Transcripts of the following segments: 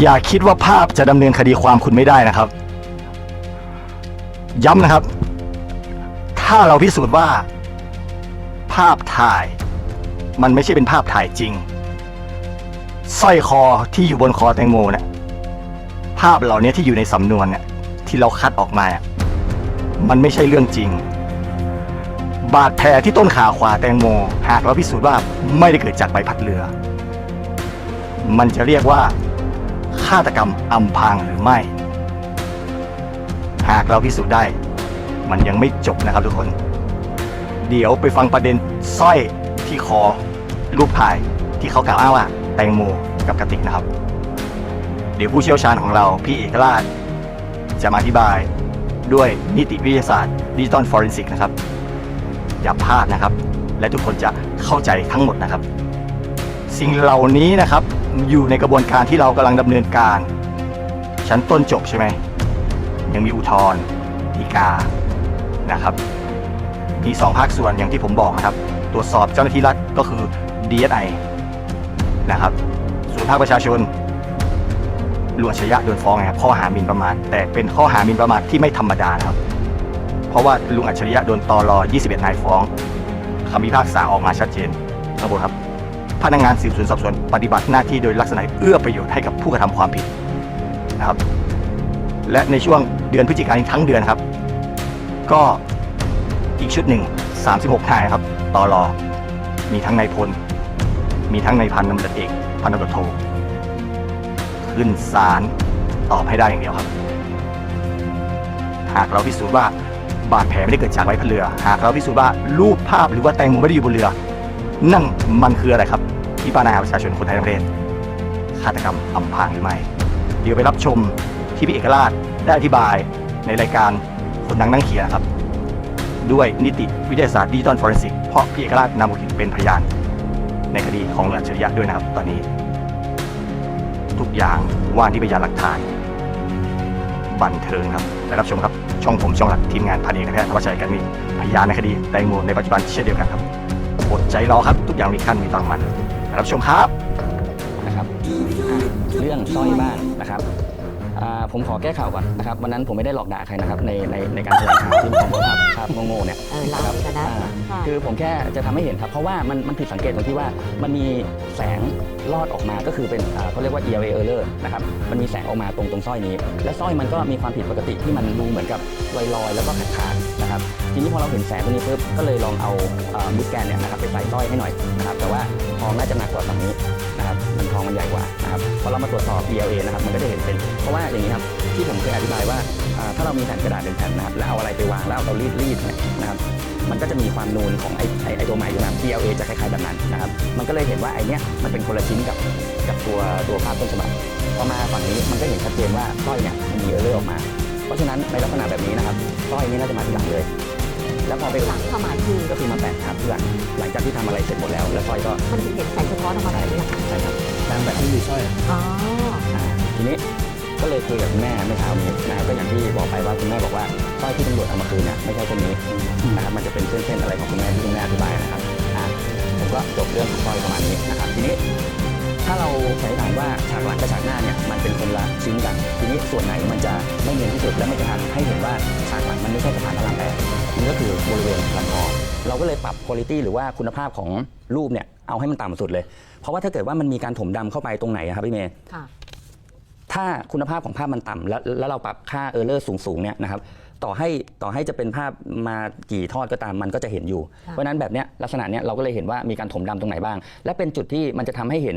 อย่าคิดว่าภาพจะดำเนินคดีความคุณไม่ได้นะครับ ย้ำนะครับ ถ้าเราพิสูจน์ว่า ภาพถ่าย มันไม่ใช่เป็นภาพถ่ายจริงสร้อยคอที่อยู่บนคอแตงโมเนี่ยภาพเหล่านี้ที่อยู่ในสำนวนเนี่ยที่เราคัดออกมาเนี่ยมันไม่ใช่เรื่องจริง บาดแผลที่ต้นขาขวาแตงโม หากเราพิสูจน์ว่าไม่ได้เกิดจากใบพัดเรือ มันจะเรียกว่า ฆาตกรรมอำพรางหรือไม่ หากเราพิสูจน์ได้ มันยังไม่จบนะครับทุกคน เดี๋ยวไปฟังประเด็นสร้อยที่คอรูปถ่ายที่เขากล่าวอ้างว่าแตงโมกับกระติกนะครับ เดี๋ยวผู้เชี่ยวชาญของเราพี่เอกราช จะมาอธิบายด้วยนิติวิทยาศาสตร์ดิจิตอลฟอร์นซิกนะครับ อย่าพลาดนะครับ และทุกคนจะเข้าใจทั้งหมดนะครับ สิ่งเหล่านี้นะครับ อยู่ในกระบวนการที่เรากำลังดำเนินการ ชั้นต้นจบใช่ไหม ยังมีอุทธรณ์ฎีกานะครับ มีสองภาคส่วนอย่างที่ผมบอกนะครับ ตรวจสอบเจ้าหน้าที่รัฐก็คือ DSI นะครับ ส่วนภาคประชาชนลุงอัจฉริยะโดนฟ้องนะครับข้อหาหมิ่นประมาทแต่เป็นข้อหาหมิ่นประมาทที่ไม่ธรรมดานะครับ เพราะว่าลุงอัจฉริยะโดนตอรอ21นายฟ้องคำพิพากษาออกมาชัดเจนข้างบนครับ พนักงานสืบสวนสอบสวนปฏิบัติหน้าที่โดยลักษณะเอื้อประโยชน์ให้กับผู้กระทำความผิดนะครับ และในช่วงเดือนพฤศจิกายนทั้งเดือนครับ ก็อีกชุดหนึ่ง 36นายครับต่อรอมีทั้งนายพล มีทั้งนายพันตำรวจเอกพันตำรวจโทขึ้นศาลตอบให้ได้อย่างเดียวครับ หากเราพิสูจน์ว่าบาดแผลไม่ได้เกิดจากใบพัดเรือ หากเราพิสูจน์ว่ารูปภาพหรือว่าแตงโมไม่ได้อยู่บนเรือ นั่นมันคืออะไรครับ ที่ป้านาประชาชนคนไทยทั้งประเทศฆาตกรรมอำพรางหรือไม่ เดี๋ยวไปรับชมที่พี่เอกราชได้อธิบายในรายการคนดังนั่งเขียนครับ ด้วยนิติวิทยาศาสตร์ดิจิตอลฟอร์ n นซิกเพราะพี่เอกราชนำบุคคลเป็นพยาน ในคดีของอัจฉริยะด้วยนะครับ ตอนนี้ ทุกอย่างว่าที่พยานหลักฐาน บันเทิงครับไปรับชมครับ ช่องผมช่องหลักทีมงานพันเอกนายแพทย์ธวัชชัยกันมีพยานในคดีแตงโมในปัจจุบันเช่นเดียวกันครับ อดใจรอครับ ทุกอย่างมีขั้นมีตอนมันไปรับชมครับนะครับอะเรื่องสร้อยบ้านนะครับอ่าผมขอแก้ข่าวก่อนนะครับวันนั้นผมไม่ได้หลอกด่าใครนะครับในในในการแถลงข่าวที่ผมภาพภาพโง่ๆเนี่ย เออเราครับจะนะอ่าค่ะคือผมแค่จะทำให้เห็นครับ เพราะว่ามันมันผิดสังเกตตรงที่ว่ามันมีแสงลอดออกมาก็คือเป็นอ่าเขาเรียกว่า ELA error นะครับมันมีแสงออกมาตรงตรงสร้อยนี้ และสร้อยมันก็มีความผิดปกติที่มันดูเหมือนกับลอยๆ แล้วก็ขาดๆ นะครับทีนี้พอเราเห็นแสงตรงนี้ปุ๊บก็เลยลองเอาบูสแกนเนี่ยนะครับไปใส่สร้อยให้หน่อยนะครับแต่ว่าทองน่าจะหนักกว่าฝั่งนี้นะครับมันทองมันใหญ่กว่านะครับพอเรามาตรวจสอบ ELA นะครับมันก็จะเห็นเป็น เพราะว่าอย่างนี้ครับที่ผมเคยอธิบายว่าถ้าเรามีแผ่นกระดาษเป็นแผ่นนะครับแล้วเอาอะไรไปวางแล้วเอาเรารีดรีดเนี่ยนะครับมันก็จะมีความนูนของไอ้ไอ้ตัวใหม่อยู่นะครับ ELA จะคล้ายๆแบบนั้นนะครับ มันก็เลยเห็นว่าไอ้เนี้ยมันเป็นคนละชิ้นกับกับตัวตัวภาพต้นฉบับ พอมาฝั่งนี้มันก็เห็นชัดเจนว่าสร้อยเนี่ยมันมีเออร์เลอร์ออกมา เพราะฉะนั้นในลักษณะแบบนี้นะครับสร้อยนี้น่าจะมาทีหลังเลย แล้วพอไปหลังความหมายคือก็คือมาแปะครับเพื่อนหลังจากที่ทำอะไรเสร็จหมดแล้ว แล้วสร้อยก็มันถึงเห็นแสงสะท้อนออกมาแบบนี้เหรอคะใช่ครับตามแบบที่มีสร้อยอ๋ออ่าทีนี้ก็เลยคุยกับคุณแม่เมื่อเช้านี้นะครับก็อย่างที่บอกไปว่าคุณแม่บอกว่าสร้อยที่ตำรวจเอามาคืนเนี่ยไม่ใช่เส้นนี้นะครับมันจะเป็นเส้นๆอะไรของคุณแม่ที่คุณแม่อธิบายนะครับอ่าผมก็จบเรื่องของสร้อยประมาณนี้นะครับทีนี้ ถ้าเราสันนิษฐานว่าฉากหลังกับฉากหน้าเนี่ยมันเป็นคนละชิ้นกัน ทีนี้ส่วนไหนมันจะไม่เนียนที่สุดและไม่จะทำให้เห็นว่าฉากหลังมันไม่ใช่สะพานพระรามแปดมันก็คือบริเวณลำคอเราก็เลยปรับคุณภาพหรือว่าคุณภาพของรูปเนี่ยเอาให้มันต่ำสุดเลย เพราะว่าถ้าเกิดว่ามันมีการถมดำเข้าไปตรงไหนอะครับพี่เมย์ค่ะถ้าคุณภาพของภาพมันต่ำแล้วแล้วเราปรับค่าเออร์เลอร์สูงๆเนี่ยนะครับ ต่อให้ต่อให้จะเป็นภาพมากี่ทอดก็ตามมันก็จะเห็นอยู่ค่ะเพราะฉะนั้นแบบเนี้ยลักษณะเนี้ยเราก็เลยเห็นว่ามีการถมดำตรงไหนบ้าง และเป็นจุดที่มันจะทำให้เห็น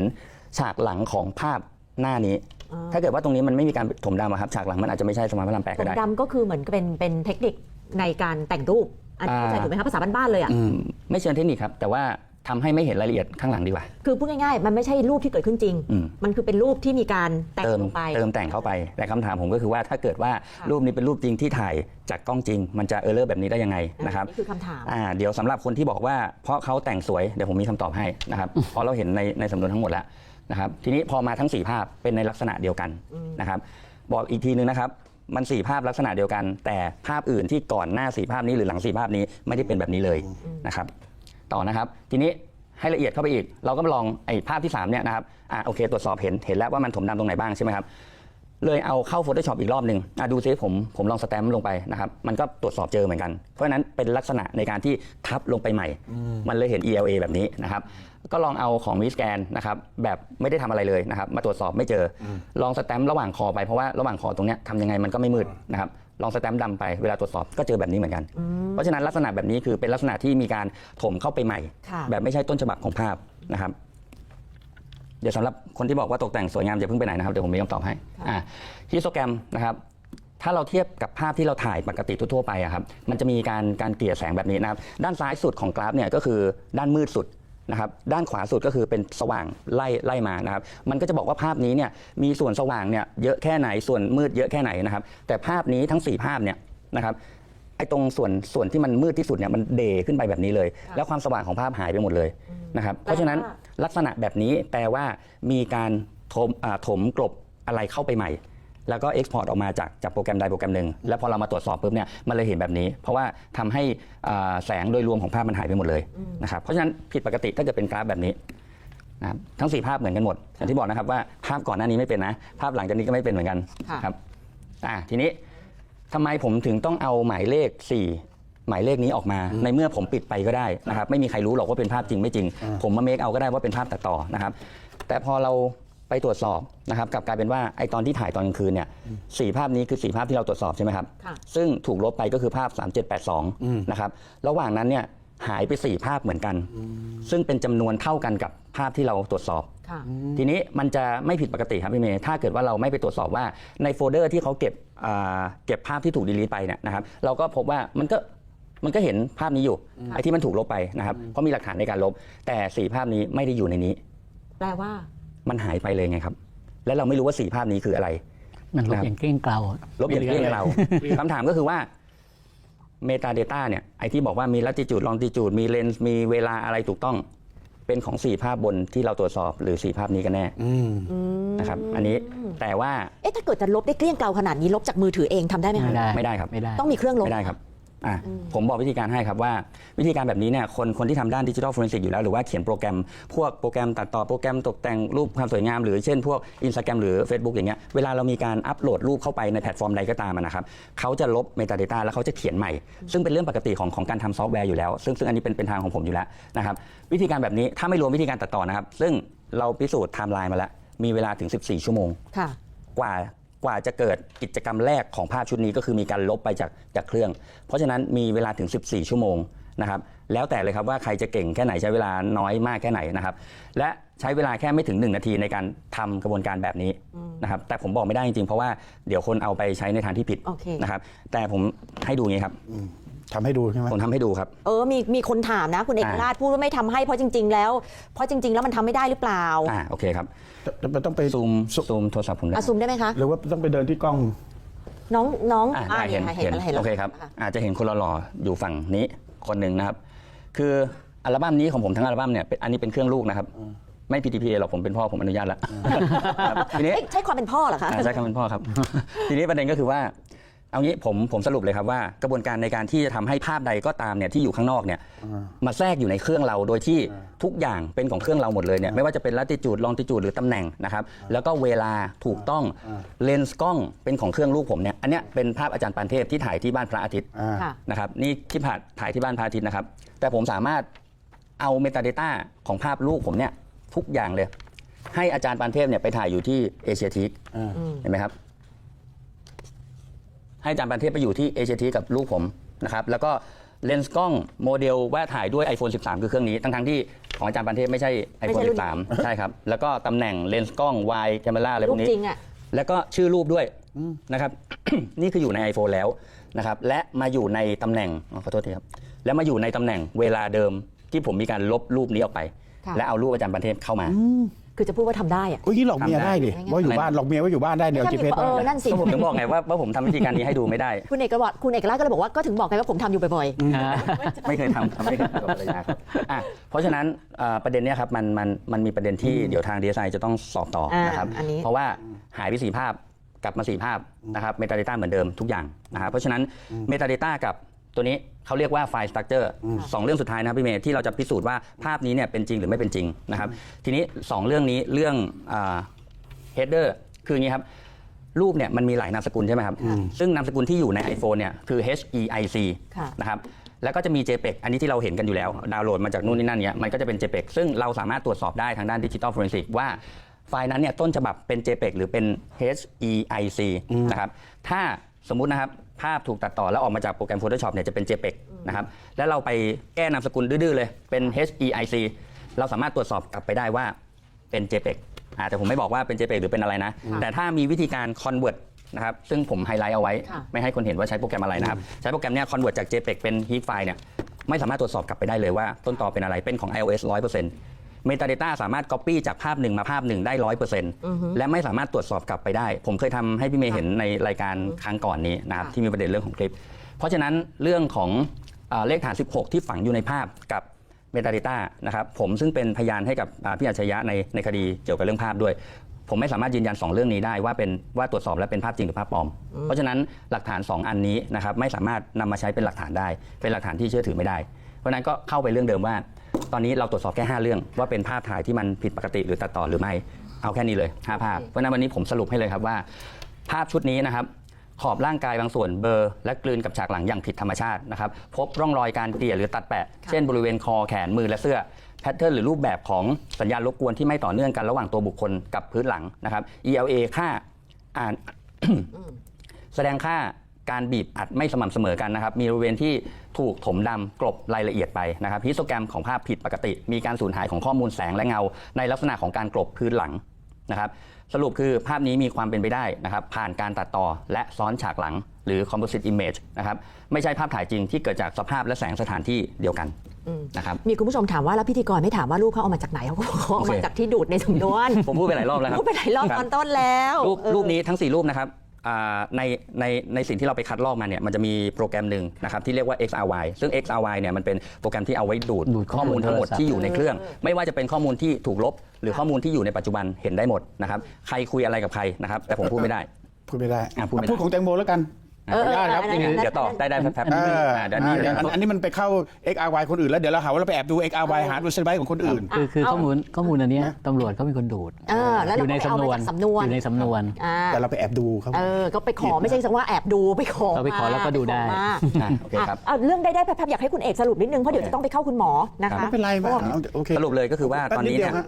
ฉากหลังของภาพหน้านี้อ๋อถ้าเกิดว่าตรงนี้มันไม่มีการถมดำอะครับฉากหลังมันอาจจะไม่ใช่สมาร์ทพระรามแปดผก็มได้ ดำก็คือเหมือนกับเป็นเป็นเทคนิคในการแต่งรูป อันนี้เข้าใจอ่า ถูกไหมคะภาษาบ้านๆเลยอะ อืมไม่เชิงเทคนิคครับ แต่ว่า ทำให้ไม่เห็นรายละเอียดข้างหลังดีกว่า คือพูดง่ายๆ มันไม่ใช่รูปที่เกิดขึ้นจริงอืมมันคือเป็นรูปที่มีการแต่งเติมลงไป เติมแต่งเข้าไป แต่คำถามผมก็คือว่าถ้าเกิดว่าค่ะรูปนี้เป็นรูปจริงที่ถ่ายจากกล้องจริง มันจะเออร์เลอร์แบบนี้ได้ยังไงนะครับนี่คือคำถามอ่าเดี๋ยวสำหรับคนที่บอกว่าเพราะเขาแต่งสวย เดี๋ยวผมมีคำตอบให้นะครับ เพราะเราเห็นในในสำนวนทั้งหมดแล้วนะครับ ทีนี้พอมาทั้ง 4 ภาพเป็นในลักษณะเดียวกันอืมนะครับ บอกอีกทีนึงนะครับมันสี่ภาพลักษณะเดียวกัน แต่ภาพอื่นที่ก่อนหน้าสี่ภาพนี้หรือหลังสี่ภาพนี้ไม่ได้เป็นแบบนี้เลยนะครับ ต่อนะครับ ทีนี้ให้ละเอียดเข้าไปอีก เราก็มาลองไอ้ภาพที่3เนี่ยนะครับอะโอเค ตรวจสอบเห็นเห็นแล้วว่ามันถมดำตรงไหนบ้างใช่ไหมครับเลยเอาเข้า Photoshop อีกรอบหนึ่งอะดูซิผมผมลองสแตมป์ลงไปนะครับ มันก็ตรวจสอบเจอเหมือนกัน เพราะฉะนั้นเป็นลักษณะในการที่ทับลงไปใหม่ มันเลยเห็น ELA แบบนี้นะครับ ก็ลองเอาของมิสแกนนะครับแบบไม่ได้ทำอะไรเลยนะครับ มาตรวจสอบไม่เจออลองสแตมป์ระหว่างคอไปเพราะว่าระหว่างคอตรงเนี้ยทำยังไงมันก็ไม่มืดนะครับ ลองสแตมป์ดำไปเวลาตรวจสอบก็เจอแบบนี้เหมือนกัน เพราะฉะนั้นลักษณะแบบนี้คือเป็นลักษณะที่มีการถมเข้าไปใหม่ ค่ะ แบบไม่ใช่ต้นฉบับของภาพนะครับ เดี๋ยวสำหรับคนที่บอกว่าตกแต่งสวยงามอย่าเพิ่งไปไหนนะครับเดี๋ยวผมมีคำตอบให้อ่าฮิสโตแกรมนะครับ ถ้าเราเทียบกับภาพที่เราถ่ายปกติทั่วๆไปอะครับมันจะมีการการเกลี่ยแสงแบบนี้นะครับด้านซ้ายสุดของกราฟเนี่ยก็คือด้านมืดสุด นะครับด้านขวาสุดก็คือเป็นสว่างไล่ไล่มานะครับมันก็จะบอกว่าภาพนี้เนี่ยมีส่วนสว่างเนี่ยเยอะแค่ไหนส่วนมืดเยอะแค่ไหนนะครับแต่ภาพนี้ทั้ง 4 ภาพเนี่ยนะครับไอ้ตรงส่วนส่วนที่มันมืดที่สุดเนี่ยมันเดขึ้นไปแบบนี้เลยค่ะแล้วความสว่างของภาพหายไปหมดเลยนะครับเพราะฉะนั้นแปลว่าลักษณะแบบนี้แปลว่ามีการถมอ่าถมกลบอะไรเข้าไปใหม่ แล้วก็เอ็กพอร์ตออกมาจากจากโปรแกรมใดโปรแกรมหนึ่งแล้วพอเรามาตรวจสอบปุ๊บเนี่ยมันเลยเห็นแบบนี้ เพราะว่าทำให้อ่าแสงโดยรวมของภาพมันหายไปหมดเลยนะครับเพราะฉะนั้นผิดปกติถ้าเกิดเป็นกราฟแบบนี้นะครับทั้ง 4 ภาพเหมือนกันหมดอย่างที่บอกนะครับว่าภาพก่อนหน้านี้ไม่เป็นนะ ภาพหลังจากนี้ก็ไม่เป็นเหมือนกันค่ะครับอ่าทีนี้ทำไมผมถึงต้องเอาหมายเลข 4 หมายเลขนี้ออกมา ในเมื่อผมปิดไปก็ได้นะครับ ไม่มีใครรู้หรอกว่าเป็นภาพจริงไม่จริง ผมมาเมคเอาก็ได้ว่าเป็นภาพตัดต่อนะครับ แต่พอเรา ไปตรวจสอบนะครับกลับกลายเป็นว่าไอตอนที่ถ่ายตอนกลางคืนเนี่ยสี่ภาพนี้คือสี่ภาพที่เราตรวจสอบใช่ไหมครับค่ะซึ่งถูกลบไปก็คือภาพ 3782นะครับระหว่างนั้นเนี่ยหายไป4ภาพเหมือนกัน ซึ่งเป็นจำนวนเท่ากันกับภาพที่เราตรวจสอบค่ะทีนี้มันจะไม่ผิดปกติครับพี่เมย์ถ้าเกิดว่าเราไม่ไปตรวจสอบว่าในโฟลเดอร์ที่เขาเก็บอ่าเก็บภาพที่ถูกดีลีทไปเนี่ยนะครับ เราก็พบว่ามันก็มันก็เห็นภาพนี้อยู่ไอ้ที่มันถูกลบไปนะครับเพราะมีหลักฐานในการลบ แต่สี่ภาพนี้ไม่ได้อยู่ในนี้ แปลว่า มันหายไปเลยไงครับ และเราไม่รู้ว่าสี่ภาพนี้คืออะไร มันลบนะครับอย่างเกลี้ยงเกลาลบอย่างเกลี้ยงเราไม่หลือคำถามก็คือว่า Metadata เนี่ยไอที่บอกว่ามี latitude longitude มีเลนส์มีเวลาอะไรถูกต้อง เป็นของ4ภาพบนที่เราตรวจสอบหรือ4ภาพนี้กันแน่นะครับ อันนี้แต่ว่าเอ๊ะถ้าเกิดจะลบได้เกลี้ยงเกลาขนาดนี้ลบจากมือถือเองทำได้ไหมคะไม่ได้ไม่ได้ครับไม่ได้ต้องมีเครื่องลบไม่ได้ครับ อะผมบอกวิธีการให้ครับว่าวิธีการแบบนี้เนี่ยคนคนที่ทำด้านดิจิทัลฟ o ร e นซิกอยู่แล้ว หรือว่าเขียนโปรแกรม พวกโปรแกรมตัดต่อโปรแกรมตกแต่งรูปความสวยงาม หรือเช่นพวก Instagram หรือ Facebook อย่างเงี้ยเวลาเรามีการอัปโหลดรูปเข้าไปในแพลตฟอร์มใดก็ตามอะนะครับเขาจะลบ Metadata แล้วเขาจะเขียนใหม่ ซึ่งเป็นเรื่องปกติของของการทำซอฟต์แวร์อยู่แล้ว ซึ่งซึ่งอันนี้เป็นเป็นทางของผมอยู่แล้วนะครับวิธีการแบบนี้ถ้าไม่รวมวิธีการตัดต่อนะครับซึ่งเราพิสูจน์ไทม์ไลน์มาแล้วมีเวลาถึง 14 ชั่วโมงค่ะกว่า กว่าจะเกิดกิจกรรมแรกของภาพชุดนี้ก็คือมีการลบไปจากจากเครื่อง เพราะฉะนั้นมีเวลาถึง 14 ชั่วโมงนะครับแล้วแต่เลยครับว่าใครจะเก่งแค่ไหนใช้เวลาน้อยมากแค่ไหนนะครับ และใช้เวลาแค่ไม่ถึง 1 นาทีในการทำกระบวนการแบบนี้นะครับแต่ผมบอกไม่ได้จริงๆ เพราะว่าเดี๋ยวคนเอาไปใช้ในทางที่ผิดโอเคนะครับแต่ผมให้ดูอย่างนี้ครับ ทำให้ดูใช่ไหมผมทำให้ดูครับ เออมีมีคนถามนะคุณเอกราชพูดว่าไม่ทำให้เพราะจริง ๆ แล้ว เพราะจริง ๆ แล้วมันทำไม่ได้หรือเปล่าอ่าโอเคครับจะจะต้องไปซูมซูมโทรศัพท์ผมได้อาซูมได้ไหมคะ หรือว่าต้องไปเดินที่กล้อง น้องน้องอ่าอ่าได้เห็นค่ะเห็นแล้วเห็นแล้วโอเคครับะอาจจะเห็นคนหล่อๆอยู่ฝั่งนี้คนหนึ่งนะครับ คืออัลบั้มนี้ของผมทั้งอัลบั้มเนี่ยเป็นอันนี้เป็นเครื่องลูกนะครับ ไม่ PTPA หรอกผมเป็นพ่อผมอนุญาตแล้วครับทีนี้เอ๊ะใช่ความเป็นพ่อเหรอคะ อ่าใช่ครับเป็นพ่อครับ ทีนี้ประเด็นก็คือว่า เอางี้ผมผมสรุปเลยครับว่ากระบวนการในการที่จะทำให้ภาพใดก็ตามเนี่ยที่อยู่ข้างนอกเนี่ยมาแทรกอยู่ในเครื่องเราโดยที่ทุกอย่างเป็นของเครื่องเราหมดเลยเนี่ยไม่ว่าจะเป็นลัติจูดลองติจูดหรือตำแหน่งนะครับแล้วก็เวลาถูกต้องเลนส์กล้องเป็นของเครื่องลูกผมเนี่ยอันเนี้ยเป็นภาพอาจารย์ปานเทพที่ถ่ายที่บ้านพระอาทิตย์อ่า ค่ะ นะครับนี่ที่ผ่านถ่ายที่บ้านพระอาทิตย์นะครับ แต่ผมสามารถเอาเมตา d ดต้าของภาพลูกผมเนี่ยทุกอย่างเลย ให้อาจารย์ปานเทพเนี่ยไปถ่ายอยู่ที่เอเชียทีอ่าเห็นไหมครับ ให้อาจารย์ปานเทพไปอยู่ที่เอเชียทีกับลูกผมนะครับแล้วก็เลนส์กล้องโมเดลว่าถ่ายด้วย iPhone 13 คือเครื่องนี้ ทั้งทั้งๆที่ของอาจารย์ปานเทพไม่ใช่ไม่ iPhone ใช่รุ่น13 ใช่ครับ แล้วก็ตำแหน่งเลนส์กล้อง wide camera อะไรพรูวปกนี้จริงอะแล้วก็ชื่อรูปด้วยนะครับ นี่คืออยู่ใน iPhone แล้วนะครับ และมาอยู่ในตำแหน่งอ๋อขอโทษทีครับ และมาอยู่ในตำแหน่งเวลาเดิมที่ผมมีการลบรูปนี้ออกไปค่ะและเอารูปอาจารย์ปันเทพเข้ามา คือจะพูดว่าทำได้อะโอ้ยนี่หลอกเมียทำได้ได้ดิง่ายๆว่าอยู่บ้านหลอกเมียว่าอยู่บ้านได้เดี๋ยวจีเพชเออนั่นสิ ก็ผมถึงบอกไงว่าว่าผมทำวิธีการนี้ให้ดูไม่ได้คุณเอกราชคุณเอกราชก็เลยบอกว่าก็ถึงบอกไงว่าผมทำอยู่บ่อยไม่เคยทำไม่เคยทำกับภรรยาครับอะเพราะฉะนั้นเอ่อประเด็นเนี้ยครับมันมันมันมีประเด็นที่เดี๋ยวทางดีไซน์จะต้องสอบต่ออ่านนะครับอันนี้ เพราะว่าหายไปสี่ภาพกลับมาสี่ภาพนะครับเมตา d ดต้าเหมือนเดิมทุกอย่างนะครับเพราะฉะนั้นเมตา d ดต้ากับ ตัวนี้เขาเรียกว่าไฟล์สตั๊กเจอร์สองเรื่องสุดท้ายนะครับพี่เมย์ที่เราจะพิสูจน์ว่าภาพนี้เนี่ยเป็นจริงหรือไม่เป็นจริงนะครับ ทีนี้ 2 เรื่องนี้เรื่องเฮดเดอร์คืออย่างนี้ครับรูปเนี่ยมันมีหลายนามสกุลใช่ไหมครับ ซึ่งนามสกุลที่อยู่ใน iPhone เนี่ยคือ HEIC ค่ะนะครับ แล้วก็จะมี JPEG อันนี้ที่เราเห็นกันอยู่แล้ว ดาวน์โหลดมาจากนู่นนี่นั่นเนี่ยมันก็จะเป็น JPEG ซึ่งเราสามารถตรวจสอบได้ทางด้านดิจิ t a ลฟ o r e n s i c ว่าไฟล์นั้นเนี่ยต้นฉบับเป็น JPEG หรือเป็น HEIC นะครับ ถ้าสมมุตินะครับ ภาพถูกตัดต่อแล้วออกมาจากโปรแกรม Photoshop เนี่ยจะเป็น JPEG นะครับ แล้วเราไปแก้นามสกุลดื้อๆเลย เป็น HEIC เราสามารถตรวจสอบกลับไปได้ว่าเป็น JPEG อ่าแต่ผมไม่บอกว่าเป็น JPEG หรือเป็นอะไรนะ แต่ถ้ามีวิธีการ convert นะครับ ซึ่งผมไฮไลท์เอาไว้ ค่ะ ไม่ให้คนเห็นว่าใช้โปรแกรมอะไรนะครับ ใช้โปรแกรมเนี้ย convert จาก JPEG เป็น heat file เนี่ย ไม่สามารถตรวจสอบกลับไปได้เลยว่าต้นตอเป็นอะไร เป็นของ iOS 100% Metadata สามารถ copy จากภาพหนึ่งมาภาพหนึ่งได้100%และไม่สามารถตรวจสอบกลับไปได้ ผมเคยทำให้พี่เมย์เห็นในรายการครั้งก่อนนี้นะครับที่มีประเด็นเรื่องของคลิป เพราะฉะนั้นเรื่องของเอ่อเลขฐาน 16 ที่ฝังอยู่ในภาพกับ Metadata นะครับผมซึ่งเป็นพยานให้กับอ่าพี่อัจฉริยะในในคดีเกี่ยวกับเรื่องภาพด้วย ผมไม่สามารถยืนยัน 2 เรื่องนี้ได้ว่าเป็นว่าตรวจสอบแล้วเป็นภาพจริงหรือภาพปลอม เพราะฉะนั้นหลักฐาน 2 อันนี้นะครับไม่สามารถนำมาใช้เป็นหลักฐานได้ เป็นหลักฐานที่เชื่อถือไม่ได้ เพราะฉะนั้นก็เข้าไปเรื่องเดิมว่า ตอนนี้เราตรวจสอบแค่5เรื่อง ว่าเป็นภาพถ่ายที่มันผิดปกติหรือตัดต่อหรือไม่เอาแค่นี้เลย5ภาพเพราะฉะนั้นวันนี้ผมสรุปให้เลยครับว่า ภาพชุดนี้นะครับขอบร่างกายบางส่วนเบลอร์และกลืนกับฉากหลังอย่างผิดธรรมชาตินะครับพบร่องรอยการเกลี่ยหรือตัดแปะ เช่นบริเวณคอแขนมือและเสื้อแพทเทิร์นหรือรูปแบบของสัญญาณรบกวนที่ไม่ต่อเนื่องกันระหว่างตัวบุคคลกับพื้นหลังนะครับ ELA ค่าอ่านแสดงค่า การบีบอัดไม่สม่ำเสมอกันนะครับ มีบริเวณที่ถูกถมดำกลบรายละเอียดไปนะครับฮิสโตแกรมของภาพผิดปกติ มีการสูญหายของข้อมูลแสงและเงา ในลักษณะของการกลบพื้นหลังนะครับ สรุปคือภาพนี้มีความเป็นไปได้นะครับ ผ่านการตัดต่อและซ้อนฉากหลัง หรือ composite image นะครับ ไม่ใช่ภาพถ่ายจริงที่เกิดจากสภาพและแสงสถานที่เดียวกันอืมนะครับมีคุณผู้ชมถามว่าแล้วพิธีกรไม่ถามว่ารูปเขาเอามาจากไหนเขาก็บอกเขาเอาโอเคมาจากที่ดูดในสำนวนผมพูดไปหลายรอบแล้วครับพูดไปหลายรอบคตอนต้นแล้วรูปเออรูปนี้ทั้ง 4 รูปนะครับอ่า ในในในสิ่งที่เราไปคัดลอกมาเนี่ยมันจะมีโปรแกรมหนึ่งนะครับที่เรียกว่า XRY ซึ่ง XRY เนี่ยมันเป็นโปรแกรมที่เอาไว้ดูดดูดข้ข้ออมูมูลลทั้งหมดโทรศัพท์ ที่อยู่ในเครื่อง ไม่ว่าจะเป็นข้อมูลที่ถูกลบ หรือข้อมูลที่อยู่ในปัจจุบันเห็นได้หมดนะครับใครคุยอะไรกับใครนะครับแต่ผมพูดไม่ได้ พูดไม่ได้อะพูดไม่ได้พูดของแตงโมแล้วกันเออ ขออนุญาตครับเออนี่เออเดี๋ยวต่อได้ได้แป๊บๆเอออ่าเดี๋ยวนี้อ่าเดี๋ยวอันอันนี้มันไปเข้า XRY คนอื่นแล้วเดี๋ยวเราหาว่าเราไปแอบดู XRY หาดูเซนไบของคนอื่น คือคือเอาข้อมูลข้อมูลอันเนี้ยตำรวจเขาเป็นคนดูดเออแล้วอเรายู่ในก็ไปเอาสำนวมานจากสำนวน อยู่ในสำนวน อ่าแต่เราไปแอบดูครับ เออ ก็ไปขอไม่ใช่ว่าแอบดูไปขอเราไปขอแล้วก็ดูได้ มาอะโอเคครับอะเอาเรื่องได้ได้แป๊บๆอยากให้คุณเอกสรุปนิดนึงเพราะเดี๋ยวจะต้องไปเข้าคุณหมอนะคะ ไม่เป็นไรพมาราะว่าเอาโอเค สรุปเลยก็คือว่าแป๊บตอนนี้นิดเดีเนี่ยยวฮะ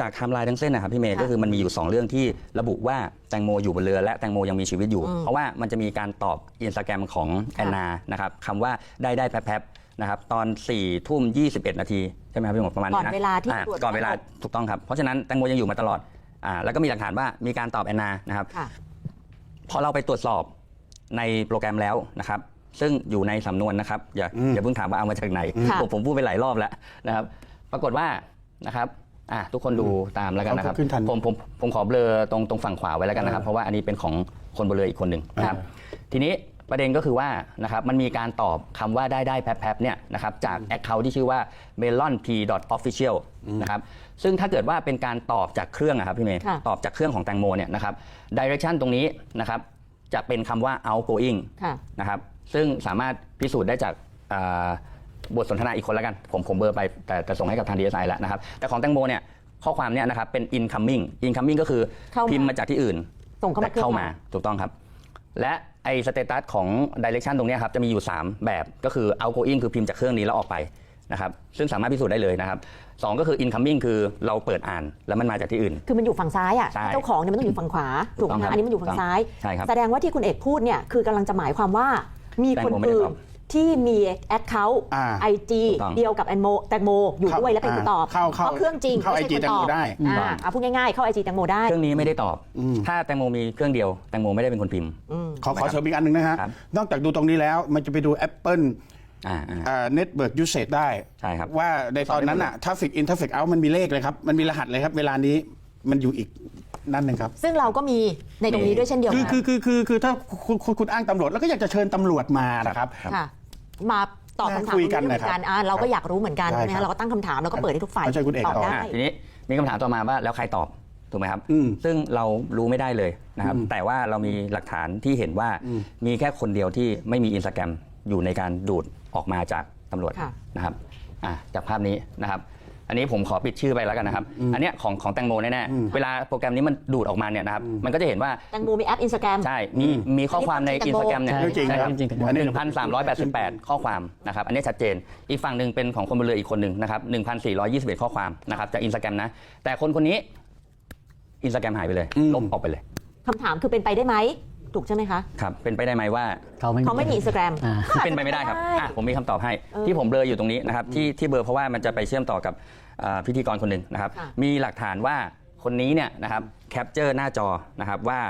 จากไทม์ไลน์ทั้งเส้นนะครับพี่เมย์ค่ะก็คือมันมีอยู่ 2 เรื่องที่ระบุว่าแตงโมอยู่บนเรือและแตงโมยังมีชีวิตอยู่อืมเพราะว่ามันจะมีการตอบอินสตาแกรมของแอนนานะครับคำว่าได้ได้แป๊บๆนะครับตอน4ี่ทุ่ม21นาทีใช่ไหมครับพี่หมอประมาณก่อนี้นนะเวลาที่อะตรวจก่อนเวลาถูกต้องครับเพราะฉะนั้นแตงโมยังอยู่มาตลอดอ่าแล้วก็มีหลักฐานว่ามีการตอบแอนนานะครับค่ะ พอเราไปตรวจสอบในโปรแกรมแล้วนะครับ ซึ่งอยู่ในสำนวนนะครับอย่าอืม อย่าเพิ่งถามว่าเอามาจากไหนค่ะ ผมผมพูดไปหลายรอบแล้วนะครับ ปรากฏว่านะครับ อะทุกคนดูตามแล้วกันนะครับเขาขึ้นทันผมผมผมขอเบลอตรงตรงฝั่งขวาไว้แล้วกันนะครับเออเพราะว่าอันนี้เป็นของคนบนเรืออีกคนหนึ่งนะครับเออทีนี้ประเด็นก็คือว่านะครับมันมีการตอบคำว่าได้ได้แป๊บแป๊บเนี่ยนะครับจากแอคเคาท์ที่ชื่อว่า melon p official นะครับซึ่งถ้าเกิดว่าเป็นการตอบจากเครื่องอะครับพี่เมย์ค่ะ ตอบจากเครื่องของแตงโมเนี่ยนะครับ direction ตรงนี้นะครับจะเป็นคำว่า outgoing ค่ะ นะครับซึ่งสามารถพิสูจน์ได้จากอ่า บทสนทนาอีกคนแล้วกัน ผมผมเบอร์ไปแต่แต่ส่งให้กับทาง DSI แล้วนะครับ แต่ของแตงโมเนี่ยข้อความเนี่ยนะครับเป็น incoming incoming ก็คือเข้ามา พิมพ์มาจากที่อื่น ส่งเข้ามาแต่เข้ามาถูกต้องครับ และไอ้สเตตัสของ direction ตรงเนี้ยครับจะมีอยู่ 3 แบบก็คือ outgoing คือพิมพ์จากเครื่องนี้แล้วออกไปนะครับซึ่งสามารถพิสูจน์ได้เลยนะครับสองก็คือ incoming คือเราเปิดอ่านแล้วมันมาจากที่อื่น คือมันอยู่ฝั่งซ้ายอะใช่เจ้าของเนี่ยมันต้องอยู่ฝั่งขวาถูกไหมถูกต้องครัคะบอันนี้มันอยู่ฝั่งซ้าย ใช่ครับแสดงว่าที่คุณเอกพูดเนี่ยคือกำลังจะหมายความว่ามีแตงคนโมไม่ได้อื่ตนอบ ที่มีแอคเคาท์อ่าไอจีถูกต้องเดียวกับแอนโมแตงโมอยู่เข้าด้วยและเป็นคนตอบเข้าเข้าพระเครื่องจริงเข้าไม่ใช่ IG คนตอบแตงโมได้อ่าอะพูดง่ายๆเข้าไอจีแตงโมได้เครื่องนี้ไม่ได้ตอบ อืม ถ้าแตงโมมีเครื่องเดียวแตงโมไม่ได้เป็นคนพิมพ์ อืม ขอขอเสริมอีกอันหนึ่งนะฮะ ครับ นอกจากดูตรงนี้แล้วมันจะไปดู Apple อ่าอ่า เน็ตเวิร์กยูเซได้ ใช่ครับว่าในตอนนั้นอะทราฟิกอินทราฟิกเอามันมีเลขเลยครับ มันมีรหัสเลยครับ เวลานี้ มันอยู่อีกนั่นหนึ่งครับ ซึ่งเราก็มีในตรงนี้ด้วยเช่นเดียวคือกันคือคือคือคือถ้าคุณคุณคุณอ้างตำรวจแล้วก็อยากจะเชิญตำรวจมานะครับ ค่ะ มาตอบคำถามคุยกันเหมืนะครับกันอ่าเราก็อยากรู้เหมือนกันได้นะครัคะบเราก็ตั้งคำถามแล้วก็เปิดให้ทุกฝ่ายเอาใจคุณเอกตอบต่อ ได้ อะทีนี้มีคำถามต่อมาว่าแล้วใครตอบถูกไหมครับ อืมซึ่งเรารู้ไม่ได้เลยนะครับ อืมแต่ว่าเรามีหลักฐานที่เห็นว่าอืม มีแค่คนเดียวที่ไม่มีอินสตาแกรมอยู่ในการดูดออกมาจากตำรวจค่ะ นะครับอะจากภาพนี้นะครับ อันนี้ผมขอปิดชื่อไปแล้วกันนะครับ อันเนี้ยของของแตงโมแน่ๆ เวลาโปรแกรมนี้มันดูดออกมาเนี่ยนะครับ มันก็จะเห็นว่า แตงโมมีแอปอินสตาแกรม ใช่ มีมีข้อความในอันนี้อินสตาแกรมเนี่ยแตงโมจริงใช่ครับจริงๆอันนี้1,388ข้อความนะครับ อันนี้ชัดเจน อีกฝั่งหนึ่งเป็นของคนบนเรืออีกคนหนึ่งนะครับ1,421ข้อความนะครับจากอินสตาแกรมนะ แต่คนคนนี้อินสตาแกรมหายไปเลยอืมลบออกไปเลย คำถามคือเป็นไปได้ไหม ถูกใช่ไหมคะ ครับ เป็นไปได้ไหมว่า เขาไม่เขาไม่มีอินสตาแกรม อ่า เป็นไปไม่ได้ครับอะผมมีคำตอบให้ เออที่ผมเบลออยู่ตรงนี้นะครับที่ที่เบลอเพราะว่ามันจะไปเชื่อมต่อกับอ่า พิธีกรคนหนึ่งนะครับค่ะมีหลักฐานว่าคนนี้เนี่ยนะครับแคปเจอร์หน้าจอนะครับว่า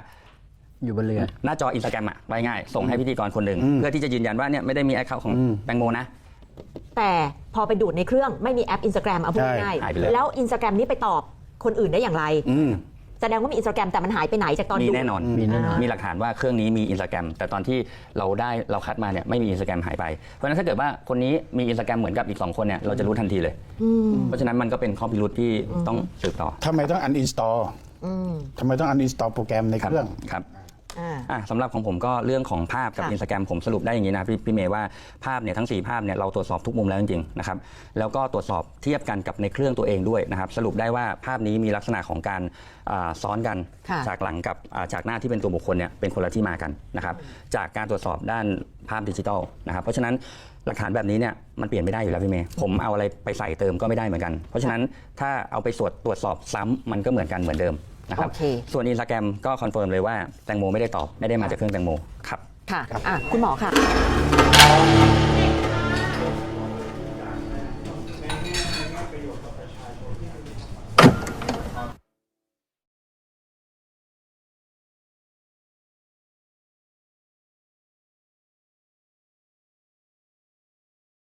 อยู่บนเรือ หน้าจออินสตาแกรมอะไว้ง่าย ส่งให้พิธีกรคนหนึ่งอืมเพื่อที่จะยืนยันว่าเนี่ยไม่ได้มีแอคเคาท์ของอืมแตงโมนะ แต่พอไปดูดในเครื่องไม่มีแอปอินสตาแกรมเอาพูดใช่ง่ายหายไปเลยๆแล้วอินสตาแกรมนี้ไปตอบคนอื่นได้อย่างไรอืม แสดงว่ามีอินสตาแกรมแต่มันหายไปไหนจากตอนมีดูดแน่นอน มีแน่นอน มีหลักฐานว่าเครื่องนี้มีอินสตาแกรมแต่ตอนที่เราได้เราคัดมาเนี่ยไม่มีอินสตาแกรมหายไป เพราะฉะนั้นถ้าเกิดว่าคนนี้มีอินสตาแกรมเหมือนกับอีก 2 คนเนี่ยเราจะรู้ทันทีเลยอืมเพราะฉะนั้นมันก็เป็นข้อพิรุธที่ต้องสืบต่อทำไมต้อง uninstall อืมทำไมต้อง uninstall โปรแกรมในครัเครื่อง ครับ อ่าอะสำหรับของผมก็เรื่องของภาพกับค่ะอินสตาแกรมผมสรุปได้อย่างนี้นะพี่พี่เมย์ว่าภาพเนี่ยทั้ง 4 ภาพเนี่ยเราตรวจสอบทุกมุมแล้วจริงๆนะครับแล้วก็ตรวจสอบเทียบกันกับในเครื่องตัวเองด้วยนะครับสรุปได้ว่าภาพนี้มีลักษณะของการอ่าซ้อนกันค่ะจากหลังกับอ่าจากหน้าที่เป็นตัวบุคคลเนี่ยเป็นคนละที่มากันนะครับจากการตรวจสอบด้านภาพดิจิทัลนะครับเพราะฉะนั้นหลักฐานแบบนี้เนี่ยมันเปลี่ยนไม่ได้อยู่แล้วพี่เมย์ผมเอาอะไรไปใส่เติมก็ไม่ได้เหมือนกัน เพราะฉะนั้นถ้าเอาไปสวดตรวจสอบซ้ำมันก็เหมือนกันเหมือนเดิม นะครับโอเค ส่วนอินสตาแกรมก็คอนเฟิร์มเลยว่าแตงโมไม่ได้ตอบไม่ได้มาจากเครื่องแตงโมครับ ค่ะอะ คุณหมอค่ะ